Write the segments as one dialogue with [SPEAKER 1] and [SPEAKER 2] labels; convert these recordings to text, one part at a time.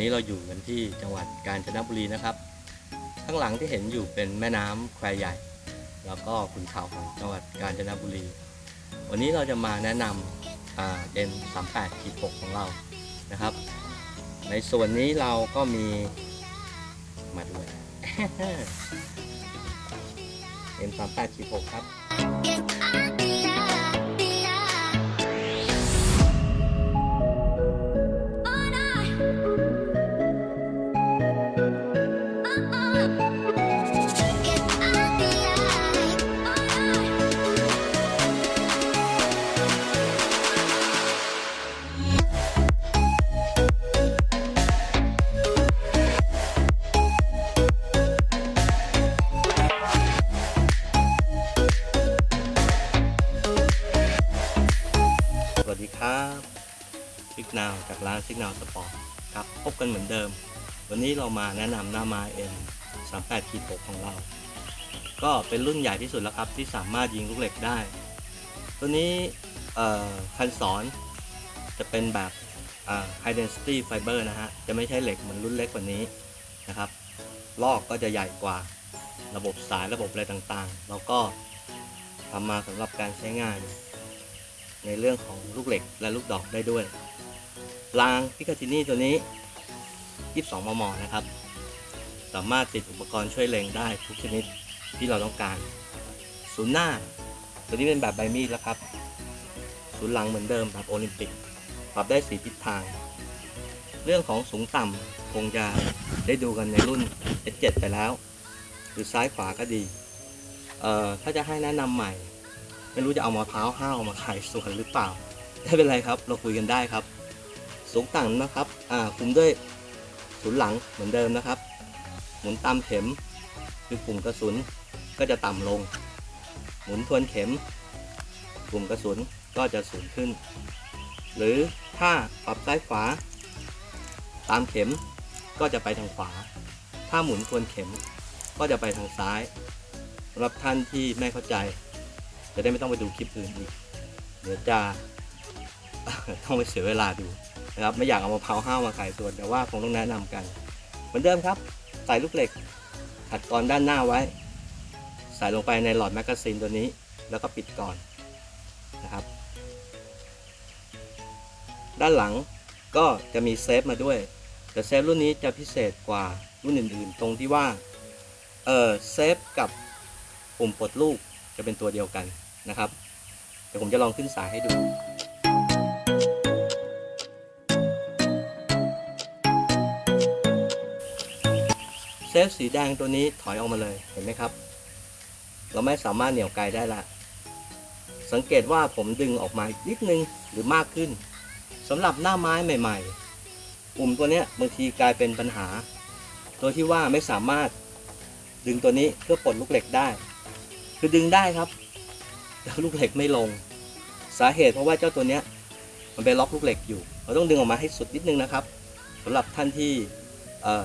[SPEAKER 1] นี้เราอยู่กันที่จังหวัดกาญจนบุรีนะครับ ข้างหลังที่เห็นอยู่เป็นแม่น้ำแควใหญ่ แล้วก็ขุนเขาของจังหวัดกาญจนบุรี วันนี้เราจะมาแนะนำอ่า M38 ขีด6ของเรานะครับ ในส่วนนี้เราก็มีมาด้วย M38 ขีด6ครับ จากร้านซิกนาวสปอร์ตครับพบกันเหมือนเดิม วันนี้เรามาแนะนำหน้าไม้ M 38ขีด6ของเรา ก็เป็นรุ่นใหญ่ที่สุดแล้วครับที่สามารถยิงลูกเหล็กได้ ตัวนี้คันสอนจะเป็นแบบ high density fiber นะฮะ จะไม่ใช่เหล็กเหมือนรุ่นเล็กกว่านี้นะครับ ลอกก็จะใหญ่กว่าระบบสายระบบอะไรต่างๆ แล้วก็ทำมาสำหรับการใช้งาน ในเรื่องของลูกเหล็กและลูกดอกได้ด้วย รางพิกาตินี่ตัวนี้ 22 มม นะครับ สามารถติดอุปกรณ์ช่วยเล็งได้ทุกชนิดที่เราต้องการ ศูนย์หน้า ตัวนี้เป็นแบบใบมีดแล้วครับ ศูนย์หลังเหมือนเดิมแบบโอลิมปิก ปรับได้สีทิศทาง เรื่องของสูงต่ำคงจะได้ดูกันในรุ่น S7 ไปแล้ว หรือซ้ายขวาก็ดี เอ่อ ถ้าจะให้แนะนำใหม่ ไม่รู้จะเอามะพร้าวห้าวมาขายสวนหรือเปล่าไม่เป็นไรครับ เราคุยกันได้ครับ สูงต่ำนะครับอ่าคุมด้วยศูนย์หลังเหมือนเดิมนะครับ หมุนตามเข็มคือปุ่มกระสุนก็จะต่ำลง หมุนทวนเข็ม ปุ่มกระสุนก็จะสูงขึ้น หรือถ้าปรับซ้ายขวา ตามเข็มก็จะไปทางขวา ถ้าหมุนทวนเข็มก็จะไปทางซ้ายสำหรับท่านที่ไม่เข้าใจ จะได้ไม่ต้องไปดูคลิปอื่นอีก เดี๋ยวจะต้องไปเสียเวลาดู นะครับไม่อยากเอามาเผาวห้าวมาขายส่วนแต่ว่าคงต้องแนะนำกัน เหมือนเดิมครับ ใส่ลูกเหล็กขัดกรอนด้านหน้าไว้ ใส่ลงไปในหลอดแมกกาซีนตัวนี้ แล้วก็ปิดก่อนนะครับ ด้านหลังก็จะมีเซฟมาด้วย แต่เซฟรุ่นนี้จะพิเศษกว่ารุ่นอื่นๆ ตรงที่ว่าเออเซฟกับปุ่มปลดลูกจะเป็นตัวเดียวกันนะครับ เดี๋ยวผมจะลองขึ้นสายให้ดู เซฟสีแดงตัวนี้ถอยออกมาเลยเห็นไหมครับ เราไม่สามารถเหนี่ยวไกลได้ละ สังเกตว่าผมดึงออกมาอีกนิดนึงหรือมากขึ้นสำหรับหน้าไม้ใหม่ ๆ ปุ่มตัวเนี้ยบางทีกลายเป็นปัญหา โดยที่ว่าไม่สามารถดึงตัวนี้เพื่อปลดลูกเหล็กได้ คือดึงได้ครับแต่ลูกเหล็กไม่ลง สาเหตุเพราะว่าเจ้าตัวเนี้ยมันไปล็อกลูกเหล็กอยู่ เราต้องดึงออกมาให้สุดนิดนึงนะครับสำหรับท่านที่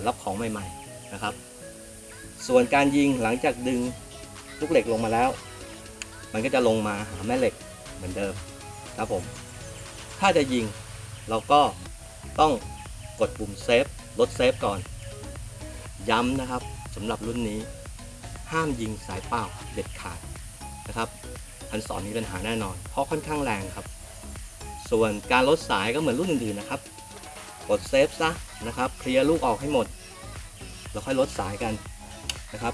[SPEAKER 1] รับของใหม่ ๆ นะครับ ส่วนการยิงหลังจากดึงลูกเหล็กลงมาแล้ว มันก็จะลงมาหาแม่เหล็กเหมือนเดิมครับผม ถ้าจะยิงเราก็ต้องกดปุ่มเซฟลดเซฟก่อน ย้ำนะครับสำหรับรุ่นนี้ ห้ามยิงสายเปล่าเด็ดขาดนะครับ อันสอนมีปัญหาแน่นอน เพราะค่อนข้างแรงครับ ส่วนการลดสายก็เหมือนรุ่นอื่นๆนะครับ กดเซฟซะนะครับ เคลียร์ลูกออกให้หมด แล้วค่อยลดสายกันนะครับ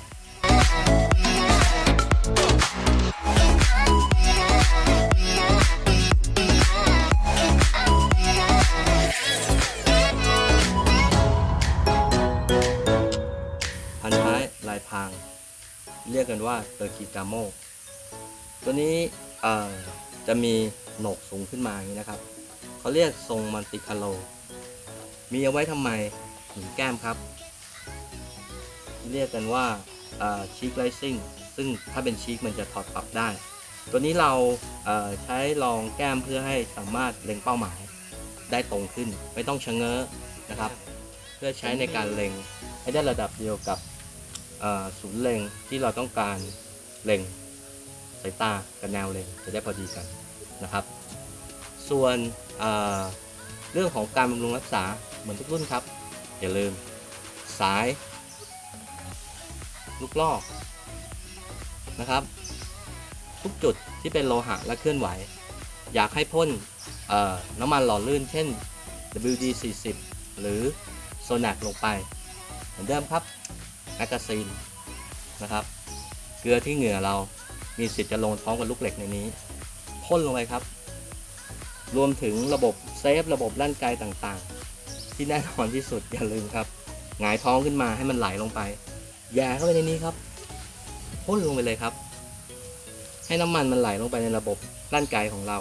[SPEAKER 1] พันท้ายลายพราง เรียกกันว่าเตอร์กิกาโม ตัวนี้จะมีหนกสูงขึ้นมาอย่างนี้นะครับ เขาเรียกทรงมันติคาโล มีเอาไว้ทำไมหินแก้มครับ เรียกกันว่าชีคไลซิ่งซึ่งถ้าเป็นชีคมันจะถอดปรับได้ ตัวนี้เราเอ่อใช้รองแก้มเพื่อให้สามารถเล็งเป้าหมายได้ตรงขึ้น ไม่ต้องชะเง้อนะครับ เพื่อใช้ในการเล็งให้ได้ระดับเดียวกับศูนย์เล็งที่เราต้องการเล็งสายตากับแนวเล็งจะได้พอดีกันนะครับ ส่วนเเรื่องของการบำรุงรักษาเหมือนทุกรุ่นครับ อย่าลืม สาย ลูกลอกนะครับ ทุกจุดที่เป็นโลหะและเคลื่อนไหว อยากให้พ่นน้ำมันหล่อลื่นเช่น WD-40 หรือโซนักลงไป เหมือนเดิมครับแมกกาซีนนะครับ เกลือที่เหงื่อเรามีสิทธิ์จะลงพร้อมกับลูกเหล็กในนี้พ่นลงไปครับ รวมถึงระบบเซฟระบบลั่นไกต่างๆ ที่แน่นอนที่สุดอย่าลืมครับหงายท้องขึ้นมาให้มันไหลลงไป แย่เข้าไปในนี้ครับพ่นลงไปเลยครับ ให้น้ำมันมันไหลลงไปในระบบลั่นไกของเรา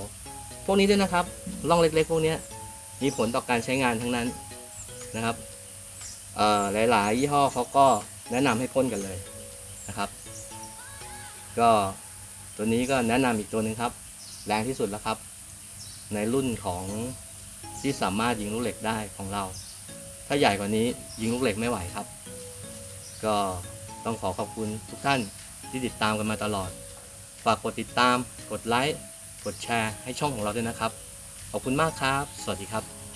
[SPEAKER 1] พวกนี้ด้วยนะครับร่องเล็กๆ พวกนี้มีผลต่อการใช้งานทั้งนั้นนะครับหลายๆยี่ห้อเขาก็แนะนำให้พ่นกันเลยนะครับ ก็ตัวนี้ก็แนะนำอีกตัวหนึ่งครับ แรงที่สุดแล้วครับ ในรุ่นของที่สามารถยิงลูกเหล็กได้ของเรา ถ้าใหญ่กว่านี้ยิงลูกเหล็กไม่ไหวครับ ก็ต้องขอขอบคุณทุกท่านที่ติดตามกันมาตลอด ฝากกดติดตาม กดไลค์ กดแชร์ให้ช่องของเราด้วยนะครับ ขอบคุณมากครับ สวัสดีครับ